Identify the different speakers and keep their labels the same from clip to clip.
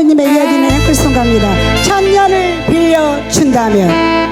Speaker 1: 이어지는 앵콜송 갑니다. 천년을 빌려준다면.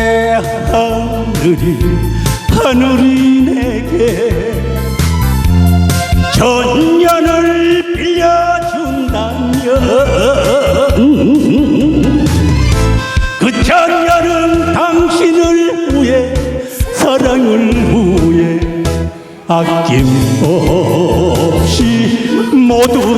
Speaker 2: 하늘이 하늘이 내게 전년을 빌려준다면 그 전년은 당신을 위해 사랑을 위해 아낌없이 모두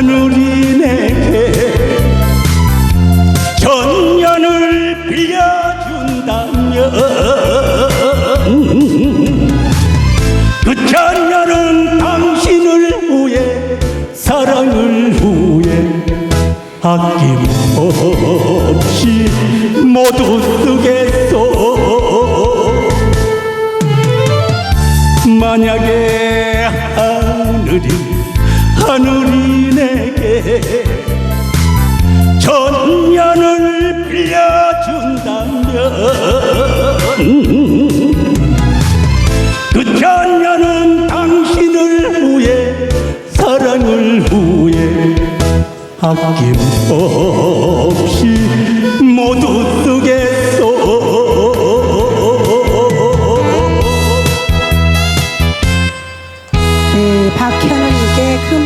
Speaker 2: 하늘이 내게 전년을 빌려준다면 그 전년은 당신을 위해 사랑을 위해 아낌없이 모두 쓰겠소. 만약에 하늘이 하늘이 전년을 빌려준다면 그 전년은 당신을 위해 사랑을 위해 아낌없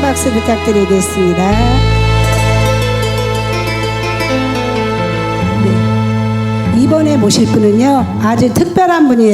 Speaker 1: 박수 부탁드리겠습니다. 네, 이번에 모실 분은요, 아주 특별한 분이에요.